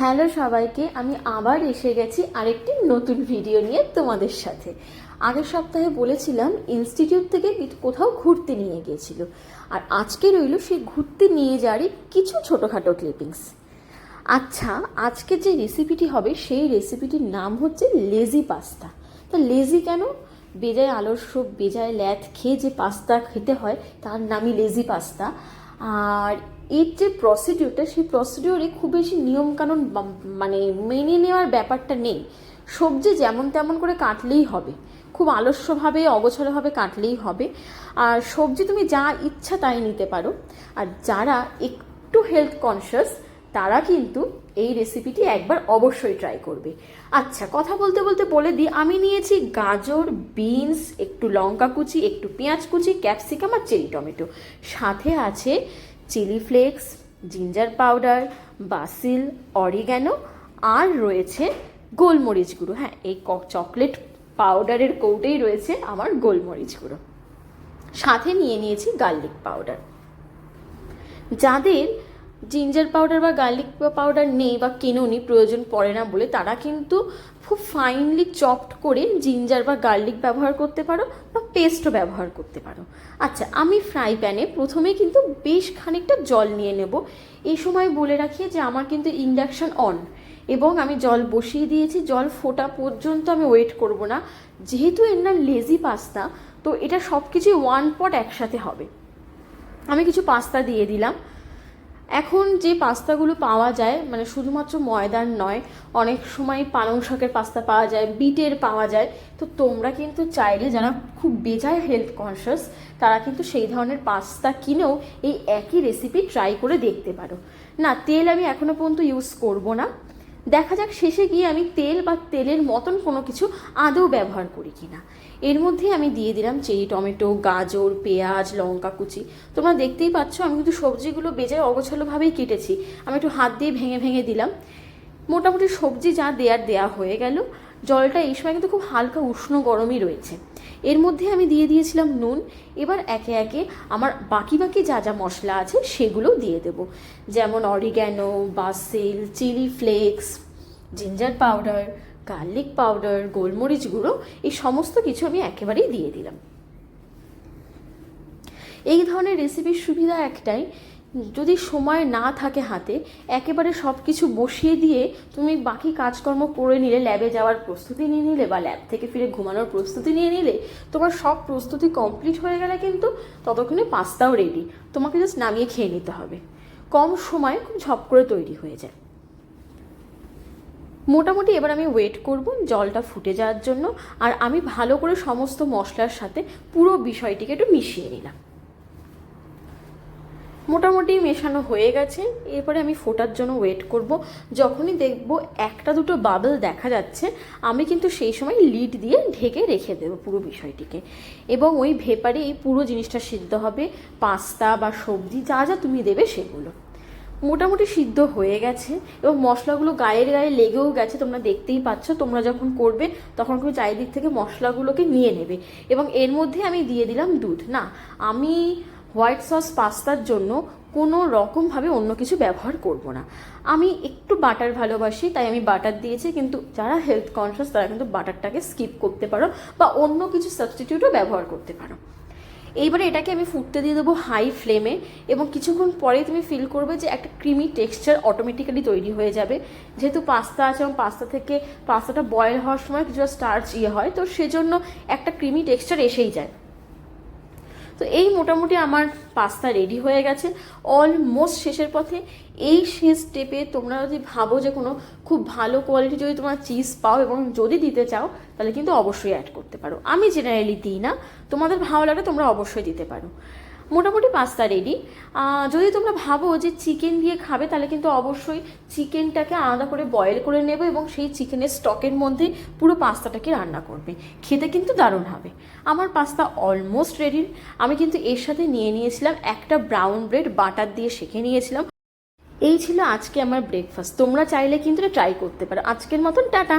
Hello সবাইকে, আমি আবার এসে গেছি আরেকটি নতুন ভিডিও নিয়ে তোমাদের সাথে। আগের সপ্তাহে বলেছিলাম ইনস্টিটিউট থেকে কোথাও ঘুরতে নিয়ে গিয়েছিল। আর আজকে রইল সেই ঘুরতে নিয়ে যাওয়ারই কিছু ছোটোখাটো ক্লিপিংস আচ্ছা আজকে যে রেসিপিটি হবে, সেই রেসিপিটির নাম হচ্ছে লেজি পাস্তা তা লেজি কেন? বেজায় আলস্য বেজায় ল্যাথ খেয়ে যে পাস্তা খেতে হয়, তার নামই লেজি পাস্তা আর এর যে প্রসিডিউরটা সেই প্রসিডিউরে খুব বেশি নিয়মকানুন মানে মেনে নেওয়ার ব্যাপারটা নেই। সবজি যেমন তেমন করে কাটলেই হবে। খুব আলস্যভাবে, অগোছলভাবে কাটলেই হবে। আর সবজি তুমি যা ইচ্ছা তাই নিতে পারো। আর যারা একটু হেলথ কনসিয়াস তারা কিন্তু এই রেসিপিটি একবার অবশ্যই ট্রাই করবে। আচ্ছা কথা বলতে বলতে বলে দিই, আমি নিয়েছি গাজর বিনস একটু লঙ্কা কুচি, একটু পেঁয়াজ কুচি ক্যাপসিকাম আর চেরি টমেটো সাথে আছে chilli flakes ginger powder basil oregano আর রয়েছে গোলমরিচ গুঁড়ো। হ্যাঁ এই চকলেট পাউডারের কৌটেই রয়েছে আমার গোলমরিচ গুঁড়ো। সাথে নিয়ে নিয়েছি গার্লিক পাউডার যাদের জিঞ্জার পাউডার বা গার্লিক পাউডার নেই বা কেনোনি প্রয়োজন পড়ে না বলে তারা কিন্তু খুব ফাইনলি চপড করে জিঞ্জার বা গার্লিক ব্যবহার করতে পারো বা পেস্টও ব্যবহার করতে পারো। আচ্ছা আমি ফ্রাই প্যানে প্রথমে কিন্তু বেশ খানিকটা জল নিয়ে নেব। এই সময় বলে রাখি যে আমার কিন্তু ইন্ডাকশান অন এবং আমি জল বসিয়ে দিয়েছি, জল ফোটা পর্যন্ত আমি ওয়েট করব না। যেহেতু এর নাম লেজি পাস্তা তো এটা সব কিছুই ওয়ান পট একসাথে হবে। আমি কিছু পাস্তা দিয়ে দিলাম। এখন যে পাস্তাগুলো পাওয়া যায় মানে শুধুমাত্র ময়দার নয়, অনেক সময় পালং শাকের পাস্তা পাওয়া যায়, বিটের পাওয়া যায়, তো তোমরা কিন্তু চাইলে যারা খুব বেজায় হেলথ কনসিয়াস তারা কিন্তু সেই ধরনের পাস্তা কিনেও এই একই রেসিপি ট্রাই করে দেখতে পারো। না, তেল আমি এখনও পর্যন্ত ইউজ করব না। দেখা যাক শেষে গিয়ে আমি তেল বা তেলের মতন কোনো কিছু আদৌ ব্যবহার করি কি না এর মধ্যে আমি দিয়ে দিলাম চেরি, টমেটো, গাজর, পেঁয়াজ, লঙ্কা কুচি। তোমরা দেখতেই পাচ্ছ আমি কিন্তু সবজিগুলো বেজায় অগোছালোভাবেই কেটেছি। আমি একটু হাত দিয়ে ভেঙে ভেঙে দিলাম। মোটামুটি সবজি যা দেয়ার দেয়া হয়ে গেল। জলটা এই সময় কিন্তু খুব হালকা উষ্ণ গরমই রয়েছে। এর মধ্যে আমি দিয়ে দিয়েছিলাম নুন। এবার একে একে আমার বাকি বাকি যা যা মশলা আছে সেগুলো দিয়ে দেব। যেমন oregano basil chilli flakes ginger powder garlic powder গোলমরিচ গুঁড়ো, এই সমস্ত কিছু আমি একেবারেই দিয়ে দিলাম। এই ধরনের রেসিপির সুবিধা একটাই যদি সময় না থাকে হাতে, একেবারে সব কিছু বসিয়ে দিয়ে তুমি বাকি কাজকর্ম করে নিলে, ল্যাবে যাওয়ার প্রস্তুতি নিয়ে নিলে বা ল্যাব থেকে ফিরে ঘুমানোর প্রস্তুতি নিয়ে নিলে, তোমার সব প্রস্তুতি কমপ্লিট হয়ে গেলে কিন্তু ততক্ষণে পাস্তাও রেডি তোমাকে জাস্ট নামিয়ে খেয়ে নিতে হবে। কম সময়ে খুব ঝপ করে তৈরি হয়ে যায়। মোটামুটি এবার আমি ওয়েট করব জলটা ফুটে যাওয়ার জন্য, আর আমি ভালো করে সমস্ত মশলার সাথে পুরো বিষয়টিকে একটু মিশিয়ে নিলাম। মোটামুটি মেশানো হয়ে গেছে। এরপরে আমি ফোটার জন্য ওয়েট করব। যখনই দেখব একটা দুটো বাবল দেখা যাচ্ছে, আমি কিন্তু সেই সময় লিড দিয়ে ঢেকে রেখে দেবো পুরো বিষয়টিকে। এবং ওই ভেপারে এই পুরো জিনিসটা সিদ্ধ হবে, পাস্তা বা সবজি, যা যা তুমি দেবে সেগুলো। মোটামুটি সিদ্ধ হয়ে গেছে এবং মশলাগুলো গায়ের গায়ে লেগেও গেছে, তোমরা দেখতেই পাচ্ছ। তোমরা যখন করবে, তখন তুমি চারিদিক থেকে মশলাগুলোকে নিয়ে নেবে। এবং এর মধ্যে আমি দিয়ে দিলাম দুধ। না, আমি হোয়াইট সস পাস্তার জন্য কোনো রকমভাবে অন্য কিছু ব্যবহার করব না। আমি একটু বাটার ভালোবাসি, তাই আমি বাটার দিয়েছি, কিন্তু যারা হেলথ কনসিয়াস তারা কিন্তু বাটারটাকে স্কিপ করতে পারো বা অন্য কিছু সাবস্টিটিউটও ব্যবহার করতে পারো। এইবারে এটাকে আমি ফুটতে দিয়ে দেবো হাই ফ্লেমে এবং কিছুক্ষণ পরেই তুমি ফিল করবে যে একটা ক্রিমি টেক্সচার অটোমেটিক্যালি তৈরি হয়ে যাবে। যেহেতু পাস্তা আছে এবং পাস্তা থেকে পাস্তাটা বয়েল হওয়ার সময় কিছুটা স্টার্চ ইয়ে হয়, তো সেজন্য একটা ক্রিমি টেক্সচার এসেই যায়। তো এই মোটামুটি আমার পাস্তা রেডি হয়ে গেছে। অলমোস্ট শেষের পথে এই শেষ স্টেপে তোমরা যদি ভাবো যে কোনো খুব ভালো কোয়ালিটি যদি তোমার চিজ পাও এবং যদি দিতে চাও, তাহলে কিন্তু অবশ্যই অ্যাড করতে পারো। আমি জেনারেলি দিই না। তোমাদের ভালো লাগলে তোমরা অবশ্যই দিতে পারো। মোটামুটি পাস্তা রেডি যদি তোমরা ভাবো যে চিকেন দিয়ে খাবে, তাহলে কিন্তু অবশ্যই চিকেনটাকে আলাদা করে বয়েল করে নেবে এবং সেই চিকেনের স্টকের মধ্যে পুরো পাস্তাটাকে রান্না করবে। খেতে কিন্তু দারুণ হবে। আমার পাস্তা অলমোস্ট রেডি আমি কিন্তু এর সাথে নিয়ে নিয়েছিলাম একটা ব্রাউন ব্রেড বাটার দিয়ে শেখে নিয়েছিলাম। এই ছিল আজকে আমার ব্রেকফাস্ট তোমরা চাইলে কিন্তু ট্রাই করতে পারো। আজকের মতন টাটা।